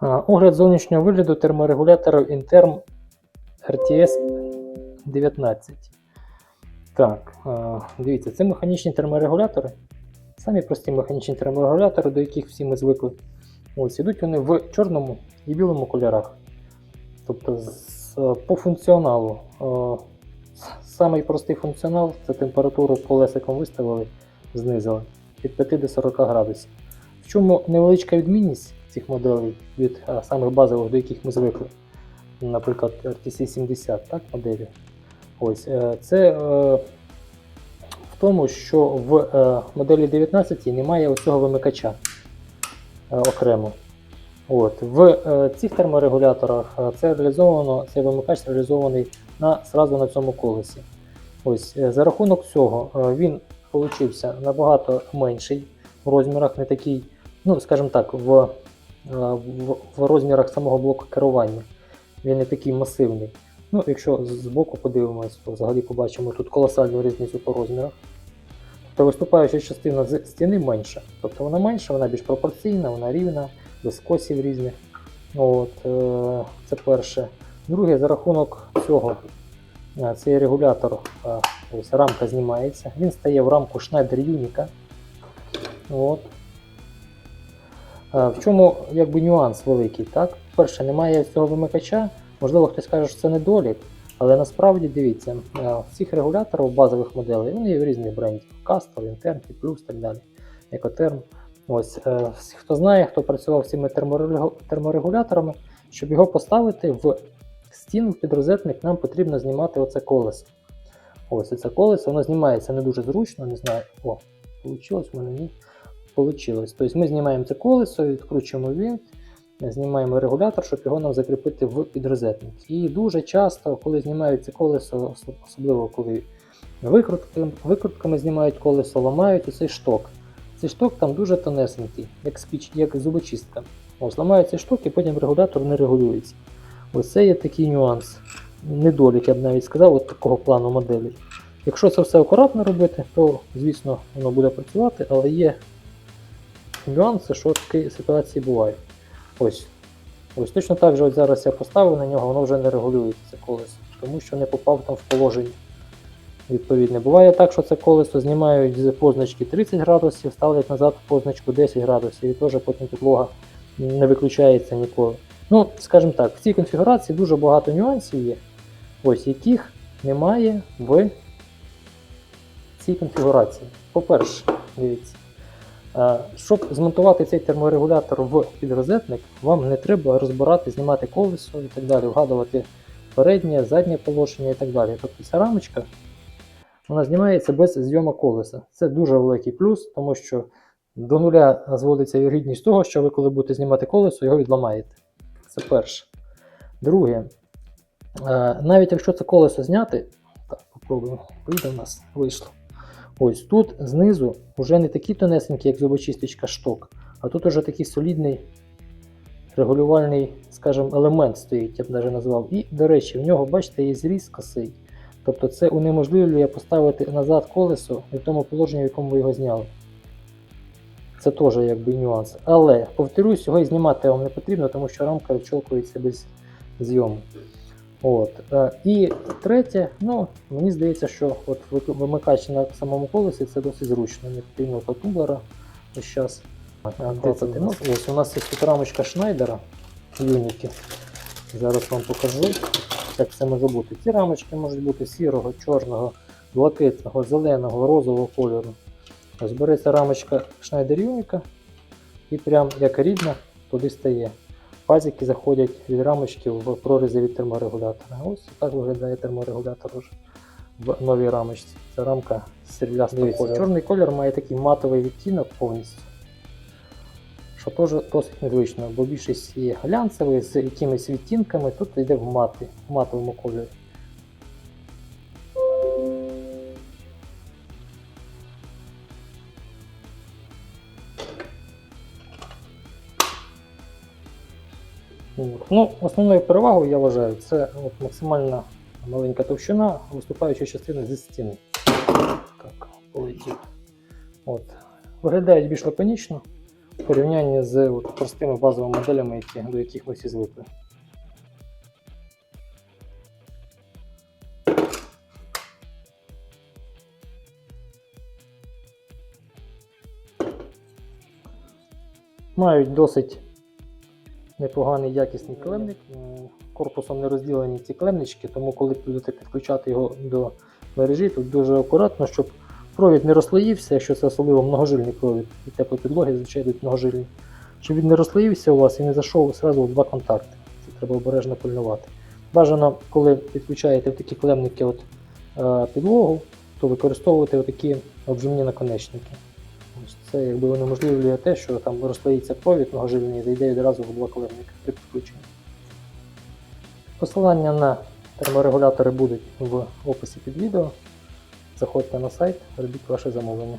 Огляд зовнішнього вигляду терморегуляторів Interm RTS 19. Так, дивіться, це механічні терморегулятори. Самі прості механічні терморегулятори, до яких всі ми звикли. Ось, ідуть вони в чорному і білому кольорах. Тобто, з, по функціоналу. е, Самий простий функціонал це температуру колесиком виставили, знизили від 5 до 40 градусів. В чому невеличка відмінність цих моделей від а, самих базових, до яких ми звикли, наприклад, RTC 70 так, моделі. Ось, е, це е, в тому, що в е, моделі 19 немає оцього вимикача е, окремо. От, в е, цих терморегуляторах е, це реалізовано, цей вимикач реалізований на, зразу на цьому колесі. Ось, е, за рахунок цього е, він получився набагато менший в розмірах, не такий, ну, скажімо так, в, е, в, в розмірах самого блоку керування. Він не такий масивний. Ну, якщо з- збоку подивимось, то взагалі побачимо тут колосальну різницю по розмірах. Тобто виступаюча частина з стіни менша. Тобто вона менша, вона більш пропорційна, вона рівна, без косів різних. От, е, це перше. Друге, за рахунок цього, е, цей регулятор, е, ось рамка знімається. Він стає в рамку Schneider Unica. От. Е, В чому якби нюанс великий? Так? Перше, немає цього вимикача. Можливо, хтось каже, що це недолік, але насправді дивіться, е, всіх регуляторів базових моделей вони є в різних брендів: Castle, Intern, Plus, так далі, Ecoterm. Ось, е, хто знає, хто працював з цими терморегуляторами, щоб його поставити в стіну в підрозетник, нам потрібно знімати оце колесо. Ось оце колесо, воно знімається не дуже зручно, не знаю. О, вийшло в мене ні. Получилось. Тобто ми знімаємо це колесо, відкручуємо винт, знімаємо регулятор, щоб його нам закріпити в підрозетник. І дуже часто, коли знімають це колесо, особливо коли викрутки, викрутками знімають колесо, ламають оцей шток. Цей шток там дуже тонесенький, як, спіч, як зубочистка. Ось ламають шток і потім регулятор не регулюється. Ось це є такий нюанс. Недолік, я б навіть сказав, от такого плану моделі. Якщо це все акуратно робити, то звісно воно буде працювати, але є нюанси, що такі ситуації бувають. Ось. Ось точно так же от зараз я поставив на нього, воно вже не регулюється колесо, тому що не попав там в положення. Відповідне. Буває так, що це колесо знімають з позначки 30 градусів, ставлять назад в позначку 10 градусів, і теж потім підлога не виключається ніколи. Ну, скажімо так, в цій конфігурації дуже багато нюансів є, ось яких немає в цій конфігурації. По-перше, дивіться. Е, Щоб змонтувати цей терморегулятор в підрозетник, вам не треба розбирати, знімати колесо і так далі, вгадувати переднє, заднє положення і так далі. Тобто ця рамочка вона знімається без зйому колеса. Це дуже великий плюс, тому що до нуля зводиться вірогідність того, що ви, коли будете знімати колесо, його відламаєте. Це перше. Друге, е, навіть якщо це колесо зняти, так, попробуємо, вийде в нас, вийшло. Ось тут знизу вже не такі тонесенькі, як зубочисточка шток, а тут уже такий солідний регулювальний, скажімо, елемент стоїть, я б навіть назвав. І, до речі, в нього, бачите, є зріз косий. Тобто це унеможливлює поставити назад колесо в тому положенні, в якому ви його зняли. Це теж якби нюанс. Але, повторюсь, його і знімати вам не потрібно, тому що рамка відчолкується без зйому. От. Е, І третє, ну, мені здається, що от вимикач на самому колесі це досить зручно. Не потрібно та тумблера ось час. Ось у нас є тут рамочка Шнайдера Unity. Зараз вам покажу, як це може бути. Ці рамочки можуть бути сірого, чорного, блакитного, зеленого, розового кольору. Ось береться рамочка Schneider Unica і прям як рідна туди стає. Пазики заходять від рамочки в прорізи від терморегулятора. Ось так виглядає терморегулятор уже в новій рамочці. Це рамка сріблястого кольору. Чорний колір має такий матовий відтінок повністю. Що теж досить незвично, бо більшість є глянцевий з якимись відтінками, тут йде в мати, в матовому кольорі. Ну, основною перевагою я вважаю, це от максимальна маленька товщина виступаючої частини зі стіни. Так, полетів. От. Виглядають більш лаконічно. в порівнянні з от, простими базовими моделями, які, до яких ми всі звикли. Мають досить непоганий якісний клемник. Корпусом не розділені ці клемнички, тому коли будете підключати його до мережі, тут дуже акуратно, щоб провід не розслоївся, якщо це особливо многожильний провід і теплопідлоги, звичайно, многожильні. Щоб він не розслоївся у вас і не зайшов одразу в два контакти. Це треба обережно пильнувати. Бажано, коли підключаєте в такі клемники от, е, підлогу, то використовувати отакі обжимні наконечники. Це якби унеможливлює те, що там розклеїться провід многожильний і зайде відразу в клемника при підключенні. Посилання на терморегулятори будуть в описі під відео. Заходьте на сайт, робіть ваше замовлення.